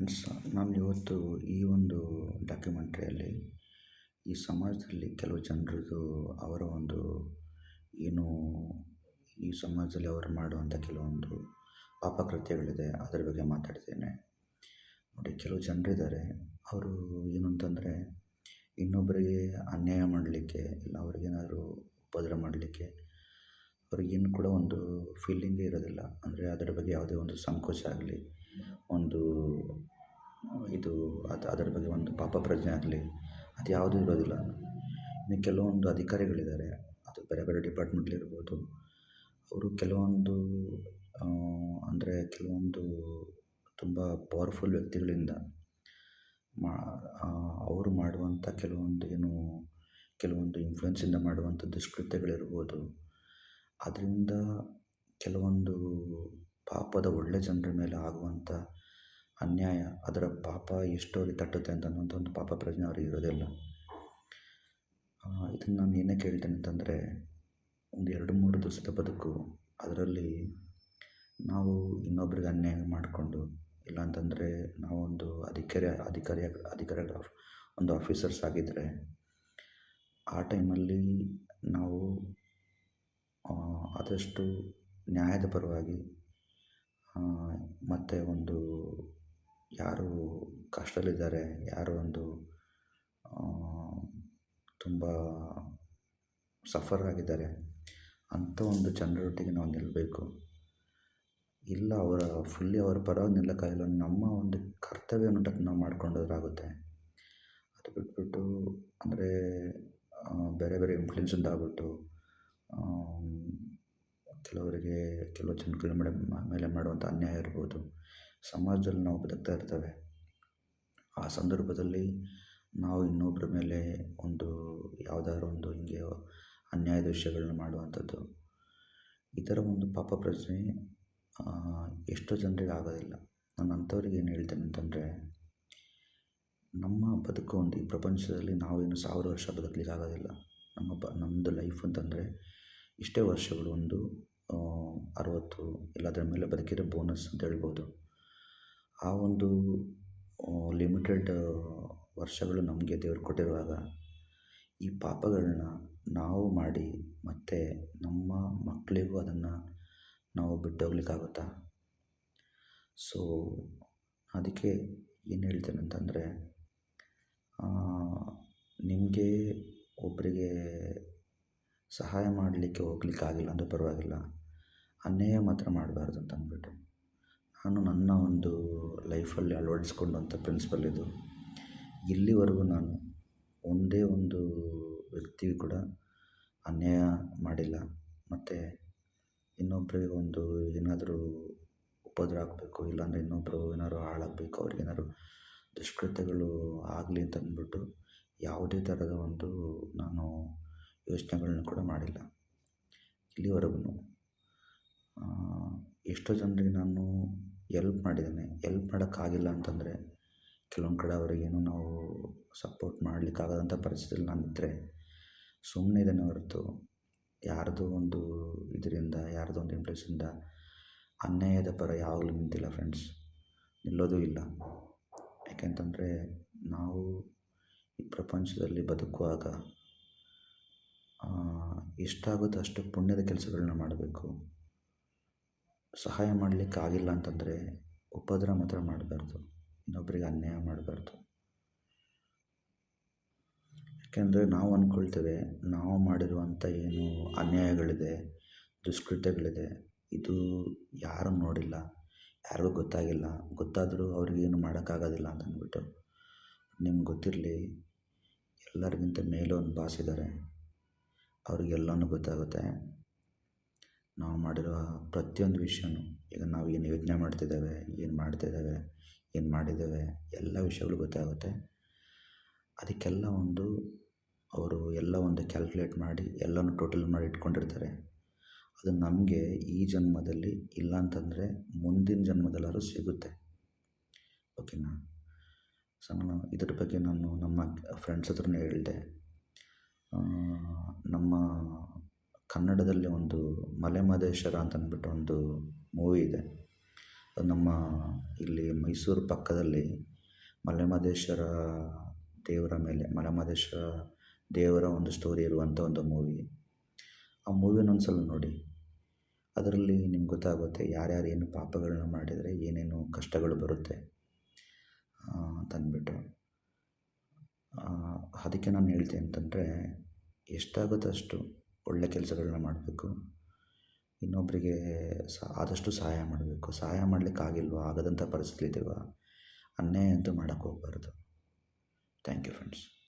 Friends, ನಾನು ಇವತ್ತು ಈ ಒಂದು ಡಾಕ್ಯುಮೆಂಟ್ರಿಯಲ್ಲಿ ಈ ಸಮಾಜದಲ್ಲಿ ಕೆಲವು ಜನರದ್ದು ಅವರ ಒಂದು ಏನು ಈ ಸಮಾಜದಲ್ಲಿ ಅವರು ಮಾಡುವಂಥ ಕೆಲವೊಂದು ಪಾಪಕೃತ್ಯಗಳಿದೆ ಅದರ ಬಗ್ಗೆ ಮಾತಾಡ್ತೇನೆ. ನೋಡಿ, ಕೆಲವು ಜನರಿದ್ದಾರೆ, ಅವರು ಏನು ಅಂತಂದರೆ ಇನ್ನೊಬ್ಬರಿಗೆ ಅನ್ಯಾಯ ಮಾಡಲಿಕ್ಕೆ ಇಲ್ಲ, ಅವ್ರಿಗೇನಾದ್ರು ಉಪದ್ರ ಮಾಡಲಿಕ್ಕೆ ಅವ್ರಿಗೇನು ಕೂಡ ಒಂದು ಫೀಲಿಂಗೇ ಇರೋದಿಲ್ಲ. ಅಂದರೆ ಅದರ ಬಗ್ಗೆ ಯಾವುದೇ ಒಂದು ಸಂಕೋಚ ಆಗಲಿ ಒಂದು, ಇದು ಅದು ಅದರ ಬಗ್ಗೆ ಒಂದು ಪಾಪ ಪ್ರಜ್ಞೆ ಆಗಲಿ, ಅದು ಯಾವುದೂ ಇರೋದಿಲ್ಲ. ಇನ್ನು ಕೆಲವೊಂದು ಅಧಿಕಾರಿಗಳಿದ್ದಾರೆ, ಅದು ಬೇರೆ ಬೇರೆ ಡಿಪಾರ್ಟ್ಮೆಂಟ್ಲಿರ್ಬೋದು ಅವರು ಕೆಲವೊಂದು ಅಂದರೆ ಕೆಲವೊಂದು ತುಂಬ ಪವರ್ಫುಲ್ ವ್ಯಕ್ತಿಗಳಿಂದ ಮಾ ಅವರು ಮಾಡುವಂಥ ಕೆಲವೊಂದು ಏನು, ಕೆಲವೊಂದು ಇನ್ಫ್ಲುಯೆನ್ಸಿಂದ ಮಾಡುವಂಥ ದುಷ್ಕೃತ್ಯಗಳಿರ್ಬೋದು ಅದರಿಂದ ಕೆಲವೊಂದು ಪಾಪದ ಒಳ್ಳೆಯ ಜನರ ಮೇಲೆ ಆಗುವಂಥ ಅನ್ಯಾಯ, ಅದರ ಪಾಪ ಎಷ್ಟೋರಿಗೆ ತಟ್ಟುತ್ತೆ ಅಂತ ಅನ್ನೋಂಥ ಒಂದು ಪಾಪ ಪ್ರಜ್ಞೆ ಅವ್ರಿಗೆ ಇರೋದಿಲ್ಲ. ಇದನ್ನು ನಾನು ಏನಕ್ಕೆ ಹೇಳ್ತೇನೆ ಅಂತಂದರೆ, ಒಂದು ಎರಡು ಮೂರು ದಿವಸದ ಬದುಕು, ಅದರಲ್ಲಿ ನಾವು ಇನ್ನೊಬ್ರಿಗೆ ಅನ್ಯಾಯ ಮಾಡಿಕೊಂಡು, ಇಲ್ಲಾಂತಂದರೆ ನಾವೊಂದು ಅಧಿಕಾರಿ ಅಧಿಕಾರಿ, ಅಧಿಕಾರಿಗಳ ಒಂದು ಆಫೀಸರ್ಸ್ ಆಗಿದ್ದರೆ ಆ ಟೈಮಲ್ಲಿ ನಾವು ಆದಷ್ಟು ನ್ಯಾಯದ ಪರವಾಗಿ ಮತ್ತು ಒಂದು ಯಾರು ಕಷ್ಟದಲ್ಲಿದ್ದಾರೆ, ಯಾರು ಒಂದು ತುಂಬ ಸಫರ್ ಆಗಿದ್ದಾರೆ ಅಂಥ ಒಂದು ಜನರೊಟ್ಟಿಗೆ ನಾವು ನಿಲ್ಲಬೇಕು ಇಲ್ಲ, ಅವರ ಫುಲ್ಲಿ ಅವರ ಪರವಾಗಿ ನಿಲ್ಲಕ್ಕಾಗಿಲ್ಲ ನಮ್ಮ ಒಂದು ಕರ್ತವ್ಯ ಮಟ್ಟಕ್ಕೆ ನಾವು ಮಾಡ್ಕೊಂಡೋದ್ರಾಗುತ್ತೆ. ಅದು ಬಿಟ್ಬಿಟ್ಟು, ಅಂದರೆ ಬೇರೆ ಬೇರೆ ಇನ್ಫ್ಲುಯೆನ್ಸಿಂದ ಆಗ್ಬಿಟ್ಟು ಕೆಲವರಿಗೆ ಕೆಲವು ಜನಗಳ ಮೇಲೆ ಮೇಲೆ ಮಾಡುವಂಥ ಅನ್ಯಾಯ ಇರ್ಬೋದು. ಸಮಾಜದಲ್ಲಿ ನಾವು ಬದುಕ್ತಾ ಇರ್ತೇವೆ. ಆ ಸಂದರ್ಭದಲ್ಲಿ ನಾವು ಇನ್ನೊಬ್ಬರ ಮೇಲೆ ಒಂದು ಯಾವ್ದಾದ್ರು ಒಂದು ಹಿಂಗೆ ಅನ್ಯಾಯದ ವಿಷಯಗಳನ್ನ ಮಾಡುವಂಥದ್ದು. ಥರ ಒಂದು ಪಾಪ ಪ್ರಜ್ಞೆ ಎಷ್ಟೋ ಜನರಿಗೆ ಆಗೋದಿಲ್ಲ. ನಾನು ಅಂಥವ್ರಿಗೆ ಏನು ಹೇಳ್ತೇನೆ ಅಂತಂದರೆ, ನಮ್ಮ ಬದುಕು ಒಂದು ಈ ಪ್ರಪಂಚದಲ್ಲಿ ನಾವೇನು ಸಾವಿರ ವರ್ಷ ಬದುಕಲಿಕ್ಕೆ ಆಗೋದಿಲ್ಲ ನಮ್ಮ ಬ ನಮ್ಮದು ಲೈಫ್ ಅಂತಂದರೆ ಇಷ್ಟೇ ವರ್ಷಗಳು ಒಂದು ಅರವತ್ತು ಇಲ್ಲ ಅದರ ಮೇಲೆ ಬದುಕಿರೋ ಬೋನಸ್ ಅಂತ ಹೇಳ್ಬೋದು. ಆ ಒಂದು ಲಿಮಿಟೆಡ್ ವರ್ಷಗಳು ನಮಗೆ ದೇವ್ರು ಕೊಟ್ಟಿರುವಾಗ ಈ ಪಾಪಗಳನ್ನ ನಾವು ಮಾಡಿ ಮತ್ತು ನಮ್ಮ ಮಕ್ಕಳಿಗೂ ಅದನ್ನು ನಾವು ಬಿಟ್ಟು ಹೋಗ್ಲಿಕ್ಕಾಗುತ್ತಾ ಸೊ ಅದಕ್ಕೆ ಏನು ಹೇಳ್ತೇನೆ ಅಂತಂದರೆ ನಿಮಗೆ ಒಬ್ಬರಿಗೆ ಸಹಾಯ ಮಾಡಲಿಕ್ಕೆ ಹೋಗ್ಲಿಕ್ಕಾಗಿಲ್ಲ ಅಂದರೂ ಪರವಾಗಿಲ್ಲ. ಅನ್ಯಾಯ ಮಾತ್ರ ಮಾಡಬಾರ್ದು ಅಂತ ಅಂದ್ಬಿಟ್ಟು ನಾನು ನನ್ನ ಒಂದು ಲೈಫಲ್ಲಿ ಅಳವಡಿಸ್ಕೊಂಡಂಥ ಪ್ರಿನ್ಸಿಪಲ್ ಇದು. ಇಲ್ಲಿವರೆಗೂ ನಾನು ಒಂದೇ ಒಂದು ವ್ಯಕ್ತಿಗೂ ಕೂಡ ಅನ್ಯಾಯ ಮಾಡಿಲ್ಲ. ಮತ್ತು ಇನ್ನೊಬ್ಬರಿಗೆ ಒಂದು ಏನಾದರೂ ಉಪದ್ರ ಆಗಬೇಕು ಇಲ್ಲಾಂದರೆ ಇನ್ನೊಬ್ಬರು ಏನಾದ್ರು ಹಾಳಾಗಬೇಕು ಅವ್ರಿಗೇನಾದ್ರು ದುಷ್ಕೃತ್ಯಗಳು ಆಗಲಿ ಅಂತ ಅಂದ್ಬಿಟ್ಟು ಯಾವುದೇ ಥರದ ಒಂದು ನಾನು ಯೋಚನೆಗಳನ್ನ ಕೂಡ ಮಾಡಿಲ್ಲ. ಇಲ್ಲಿವರೆಗೂ. ಎಷ್ಟೋ ಜನರಿಗೆ ನಾನು ಎಲ್ಪ್ ಮಾಡಿದ್ದೇನೆ. ಎಲ್ಪ್ ಮಾಡೋಕ್ಕಾಗಿಲ್ಲ ಅಂತಂದರೆ ಕೆಲವೊಂದು ಕಡೆ ಅವರಿಗೇನು ನಾವು ಸಪೋರ್ಟ್ ಮಾಡಲಿಕ್ಕಾಗದಂಥ ಪರಿಸ್ಥಿತಿಯಲ್ಲಿ ನಾನಿದ್ದರೆ ಸುಮ್ಮನೆ ಇದ್ದೇನೆ ಹೊರತು. ಯಾರದೋ ಒಂದು ಇದರಿಂದ, ಯಾರದೋ ಒಂದು ಇನ್ಫ್ಲುಯೆನ್ಸಿಂದ ಅನ್ಯಾಯದ ಪರ ಯಾವಾಗಲೂ ನಿಂತಿಲ್ಲ ಫ್ರೆಂಡ್ಸ್ ನಿಲ್ಲೋದು ಇಲ್ಲ. ಯಾಕೆಂತಂದರೆ ನಾವು ಈ ಪ್ರಪಂಚದಲ್ಲಿ ಬದುಕುವಾಗ ಎಷ್ಟಾಗುತ್ತೋ ಅಷ್ಟು ಪುಣ್ಯದ ಕೆಲಸಗಳನ್ನ ಮಾಡಬೇಕು. ಸಹಾಯ ಮಾಡಲಿಕ್ಕೆ ಆಗಿಲ್ಲ ಅಂತಂದರೆ ಉಪದ್ರ ಮಾತ್ರ ಮಾಡಬಾರ್ದು ಇನ್ನೊಬ್ಬರಿಗೆ ಅನ್ಯಾಯ ಮಾಡಬಾರ್ದು. ಯಾಕೆಂದರೆ ನಾವು ಅಂದ್ಕೊಳ್ತೇವೆ ನಾವು ಮಾಡಿರುವಂಥ ಏನು ಅನ್ಯಾಯಗಳಿದೆ, ದುಷ್ಕೃತ್ಯಗಳಿದೆ, ಇದು ಯಾರೂ ನೋಡಿಲ್ಲ, ಯಾರಿಗೂ ಗೊತ್ತಾಗಿಲ್ಲ, ಗೊತ್ತಾದರೂ ಅವ್ರಿಗೇನು ಮಾಡೋಕ್ಕಾಗೋದಿಲ್ಲ ಅಂತ ಅಂದ್ಬಿಟ್ಟು ನಿಮ್ಗೆ ಗೊತ್ತಿರಲಿ, ಎಲ್ಲರಿಗಿಂತ ಮೇಲೆ ಒಂದು ಬಾಸ್ ಇದ್ದಾರೆ ಅವ್ರಿಗೆಲ್ಲವೂ ಗೊತ್ತಾಗುತ್ತೆ. ನಾವು ಮಾಡಿರೋ ಪ್ರತಿಯೊಂದು ವಿಷಯನೂ ಈಗ ನಾವು ಏನು ಯೋಚನೆ ಮಾಡ್ತಿದ್ದೇವೆ, ಏನು ಮಾಡ್ತಿದ್ದೇವೆ, ಏನು ಮಾಡಿದ್ದೇವೆ, ಎಲ್ಲ ವಿಷಯಗಳು ಗೊತ್ತಾಗುತ್ತೆ. ಅದಕ್ಕೆಲ್ಲ ಒಂದು ಅವರು ಎಲ್ಲ ಒಂದು ಕ್ಯಾಲ್ಕುಲೇಟ್ ಮಾಡಿ ಎಲ್ಲನೂ ಟೋಟಲ್ ಮಾಡಿ ಇಟ್ಕೊಂಡಿರ್ತಾರೆ. ಅದು ನಮಗೆ ಈ ಜನ್ಮದಲ್ಲಿ ಇಲ್ಲ ಅಂತಂದರೆ ಮುಂದಿನ ಜನ್ಮದಲ್ಲಾದ್ರೂ ಸಿಗುತ್ತೆ. ಓಕೆನಾ? ಸೊ ನಾನು ಇದ್ರ ಬಗ್ಗೆ ನಾನು ನಮ್ಮ ಫ್ರೆಂಡ್ಸ್ ಹತ್ರನೇ ಹೇಳಿದೆ. ನಮ್ಮ ಕನ್ನಡದಲ್ಲಿ ಒಂದು ಮಲೆ ಮಹದೇಶ್ವರ ಅಂತ ಅಂದ್ಬಿಟ್ಟು ಒಂದು ಮೂವಿ ಇದೆ. ಅದು ನಮ್ಮ ಇಲ್ಲಿ ಮೈಸೂರು ಪಕ್ಕದಲ್ಲಿ ಮಲೆಮಹದೇಶ್ವರ ದೇವರ ಮೇಲೆ, ಮಲೆಮಹದೇಶ್ವರ ದೇವರ ಒಂದು ಸ್ಟೋರಿ ಇರುವಂಥ ಒಂದು ಮೂವಿ. ಆ ಮೂವಿನ ಒಂದು ಸಲ ನೋಡಿ. ಅದರಲ್ಲಿ ನಿಮ್ಗೆ ಗೊತ್ತಾಗುತ್ತೆ ಯಾರ್ಯಾರು ಏನು ಪಾಪಗಳನ್ನ ಮಾಡಿದರೆ ಏನೇನು ಕಷ್ಟಗಳು ಬರುತ್ತೆ ಅಂತಂದ್ಬಿಟ್ಟು ಅದಕ್ಕೆ ನಾನು ಹೇಳ್ತೀನಿ ಅಂತಂದರೆ ಎಷ್ಟಾಗುತ್ತೋ ಅಷ್ಟು ಒಳ್ಳೆ ಕೆಲಸಗಳನ್ನ ಮಾಡಬೇಕು. ಇನ್ನೊಬ್ಬರಿಗೆ ಸ, ಆದಷ್ಟು ಸಹಾಯ ಮಾಡಬೇಕು. ಸಹಾಯ ಮಾಡಲಿಕ್ಕಾಗಿಲ್ವಾ ಆಗದಂಥ ಪರಿಸ್ಥಿತಿ ಇದೆಯಾ ಅನ್ಯಾಯ ಅಂತೂ ಮಾಡೋಕ್ಕೆ ಹೋಗಬಾರ್ದು. Thank you friends